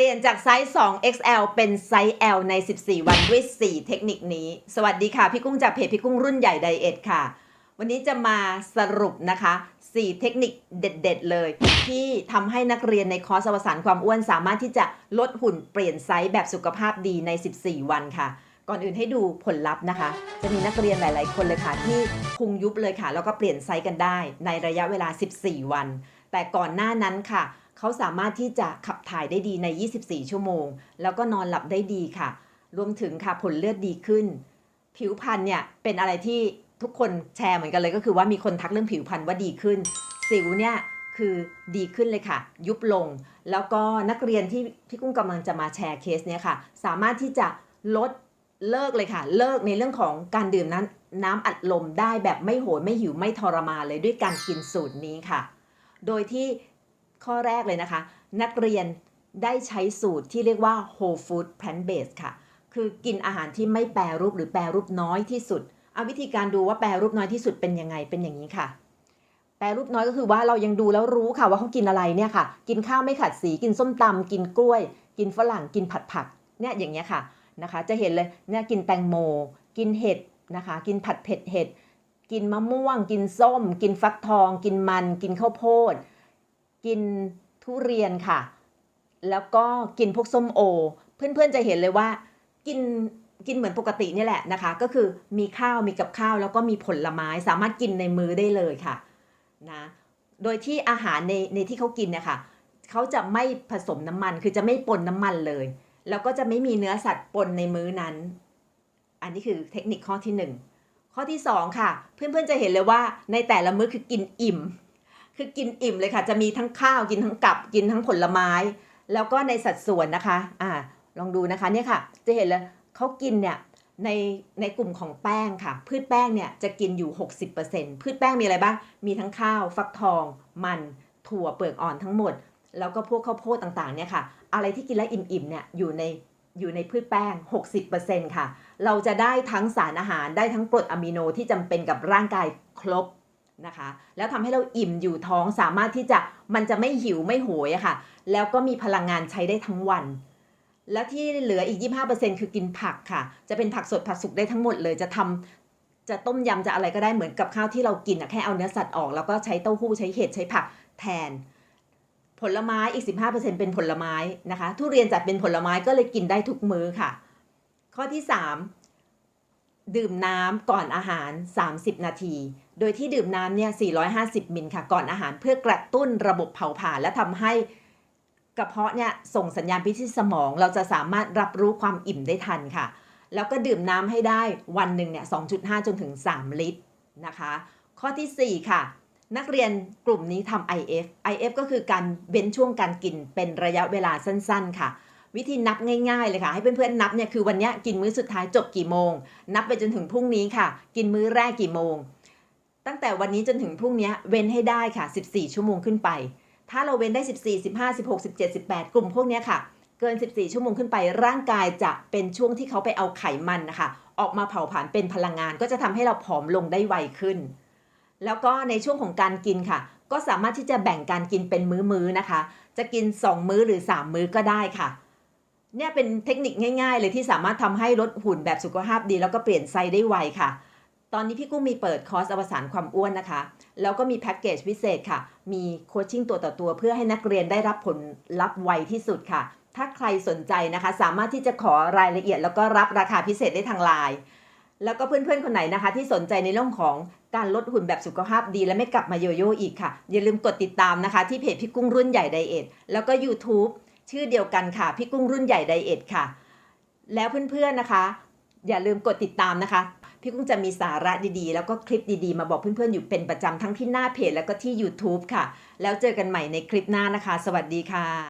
เปลี่ยนจากไซส์ 2 XL เป็นไซส์ L ใน 14 วันด้วย 4 เทคนิคนี้ สวัสดีค่ะ พี่กุ้งจากเพจพี่กุ้งรุ่นใหญ่ไดเอทค่ะ วันนี้จะมาสรุปนะคะ 4 เทคนิคเด็ด ๆ เลย ที่ทำให้นักเรียนในคอร์สอวสานความอ้วนสามารถที่จะลดหุ่นเปลี่ยนไซส์แบบสุขภาพดีใน 14 วันค่ะ ก่อนอื่นให้ดูผลลัพธ์นะคะ จะมีนักเรียนหลาย ๆ คนเลยค่ะ ที่พุงยุบเลยค่ะ แล้วก็เปลี่ยนไซส์กันได้ ในระยะเวลา 14 วัน แต่ก่อนหน้านั้นค่ะ เขาสามารถที่จะขับถ่ายได้ดีใน 24 ชั่วโมง แล้วก็นอนหลับได้ดีค่ะ รวมถึงค่ะผลเลือดดีขึ้น ผิวพรรณเนี่ยเป็นอะไรที่ทุกคนแชร์เหมือนกันเลยก็คือว่ามีคนทักเรื่องผิวพรรณว่าดีขึ้น สิวเนี่ยคือดีขึ้นเลยค่ะ ยุบลง แล้วก็นักเรียนที่พี่กุ้งกำลังจะมาแชร์เคสเนี่ยค่ะ สามารถที่จะลดเลิกเลยค่ะ เลิกในเรื่องของการดื่มน้ำน้ำอัดลมได้แบบไม่โหยไม่หิวไม่ทรมานเลยด้วยการกินสูตรนี้ค่ะ โดยที่ ข้อแรกเลยนะคะ นักเรียนได้ใช้สูตรที่เรียกว่า whole food plant based ค่ะ คือกินอาหารที่ไม่แปรรูปหรือแปรรูปน้อยที่สุด เอาวิธีการดูว่าแปรรูปน้อยที่สุดเป็นยังไงเป็นอย่างนี้ค่ะ แปรรูปน้อยก็คือว่าเรายังดูแล้วรู้ค่ะว่าเขากินอะไรเนี่ยค่ะ กินข้าวไม่ขัดสี กินส้มตำกินกล้วย กินฝรั่ง กินผัดผัก เนี่ยอย่างเงี้ยค่ะนะคะ จะเห็นเลยเนี่ยกินแตงโม กินเห็ดนะคะ กินผัดเผ็ดเห็ด กินมะม่วง กินส้ม กินฟักทอง กินมัน กินข้าวโพด กินทุเรียนค่ะ แล้วก็กินพวกส้มโอ เพื่อนๆจะเห็นเลยว่ากินกินเหมือนปกตินี่แหละนะคะ ก็คือมีข้าวมีกับข้าว แล้วก็มีผลไม้สามารถกินในมือได้เลยค่ะนะโดยที่อาหารในในที่เขากินเนี่ยค่ะเขาจะไม่ผสมน้ำมันคือจะไม่ปนน้ำมันเลย แล้วก็จะไม่มีเนื้อสัตว์ปนในมื้อนั้น อันนี้คือเทคนิคข้อที่หนึ่งข้อที่สองค่ะ เพื่อนๆจะเห็นเลยว่าในแต่ละมื้อคือกินอิ่ม คือกินอิ่มเลยค่ะ จะมีทั้งข้าวกินทั้งกับกินทั้งผลไม้ แล้วก็ในสัดส่วนนะคะ อ่า ลองดูนะคะเนี่ยค่ะ จะเห็นเลยเขากินเนี่ยในในกลุ่มของแป้งค่ะ พืชแป้งเนี่ยจะกินอยู่ 60%พืชแป้งมีอะไรบ้าง มีทั้งข้าวฟักทอง มัน ถั่วเปลือกอ่อนทั้งหมด แล้วก็พวกข้าวโพดต่างๆเนี่ยค่ะ อะไรที่กินแล้วอิ่มๆเนี่ยอยู่ในอยู่ในพืชแป้ง 60%ค่ะ เราจะได้ทั้งสารอาหารได้ทั้งกรดอะมิโนที่จำเป็นกับร่างกายครบ นะคะ แล้วทำให้เราอิ่มอยู่ท้องสามารถที่จะมันจะไม่หิวไม่โหยค่ะ แล้วก็มีพลังงานใช้ได้ทั้งวัน แล้วที่เหลืออีก 25%คือกินผักค่ะ จะเป็นผักสดผักสุกได้ทั้งหมดเลยจะทำจะต้มยำจะอะไรก็ได้เหมือนกับข้าวที่เรากินอะแค่เอาเนื้อสัตว์ออกแล้วก็ใช้เต้าหู้ใช้เห็ดใช้ผักแทน ผลไม้อีก 15%เป็นผลไม้นะคะ ทุเรียนจัดเป็นผลไม้ก็เลยกินได้ทุกมื้อค่ะ ข้อที่ 3 ดื่มน้ำก่อนอาหาร 30 นาที โดยที่ดื่มน้ำเนี่ย 450 มิลค่ะ ก่อนอาหารเพื่อกระตุ้นระบบเผาผลาญและทำให้กระเพาะเนี่ยส่งสัญญาณไปที่สมอง เราจะสามารถรับรู้ความอิ่มได้ทันค่ะ แล้วก็ดื่มน้ำให้ได้วันหนึ่งเนี่ย 2.5 จนถึง 3 ลิตรนะคะ ข้อทีสี่ 4 ค่ะ นักเรียนกลุ่มนี้ทำ IF IF ก็คือการเว้นช่วงการกินเป็นระยะเวลาสั้น ๆ ค่ะวิธีนับง่ายๆเลยค่ะ ให้เพื่อนๆนับเนี่ยคือวันนี้กินมื้อสุดท้ายจบกี่โมง นับไปจนถึงพรุ่งนี้ค่ะ กินมื้อแรกกี่โมง ตั้งแต่วันนี้จนถึงพรุ่งนี้เว้นให้ได้ค่ะ 14 ชั่วโมงขึ้นไป ถ้าเราเว้นได้ 14 15 16 17 18 กลุ่มพวกนี้ค่ะ เกิน 14 ชั่วโมงขึ้นไป ร่างกายจะเป็นช่วงที่เขาไปเอาไขมันนะคะ ออกมาเผาผลาญเป็นพลังงาน ก็จะทำให้เราผอมลงได้ไวขึ้น แล้วก็ในช่วงของการกินค่ะ ก็สามารถที่จะแบ่งการกินเป็นมื้อๆนะคะ จะกิน 2 มื้อหรือ 3 มื้อก็ได้ค่ะเนี่ยเป็นเทคนิคง่าย ๆ เลยที่สามารถทำให้ลดหุ่นแบบสุขภาพดี แล้วก็เปลี่ยนไซส์ได้ไวค่ะ ตอนนี้พี่กุ้งมีเปิดคอร์สอวสานความอ้วนนะคะ แล้วก็มีแพ็กเกจพิเศษค่ะ มีโคชชิ่งตัวต่อตัวเพื่อให้นักเรียนได้รับผลลัพธ์ไวที่สุดค่ะ ถ้าใครสนใจนะคะ สามารถที่จะขอรายละเอียด แล้วก็รับราคาพิเศษได้ทางไลน์แล้วก็เพื่อนๆ คนไหนนะคะ ที่สนใจในเรื่องของการลดหุ่นแบบสุขภาพดี และไม่กลับมาโยโย่อีกค่ะ อย่าลืมกดติดตามนะคะ ที่เพจพี่กุ้งรุ่นใหญ่ไดเอทแล้วก็ YouTube ชื่อเดียวกันค่ะพี่กุ้งรุ่นใหญ่ไดเอทค่ะ แล้วเพื่อนๆนะคะ อย่าลืมกดติดตามนะคะ พี่กุ้งจะมีสาระดีๆ แล้วก็คลิปดีๆ มาบอกเพื่อนๆ อยู่เป็นประจำทั้งที่หน้าเพจแล้วก็ที่ YouTube ค่ะ แล้วเจอกันใหม่ในคลิปหน้านะคะ สวัสดีค่ะ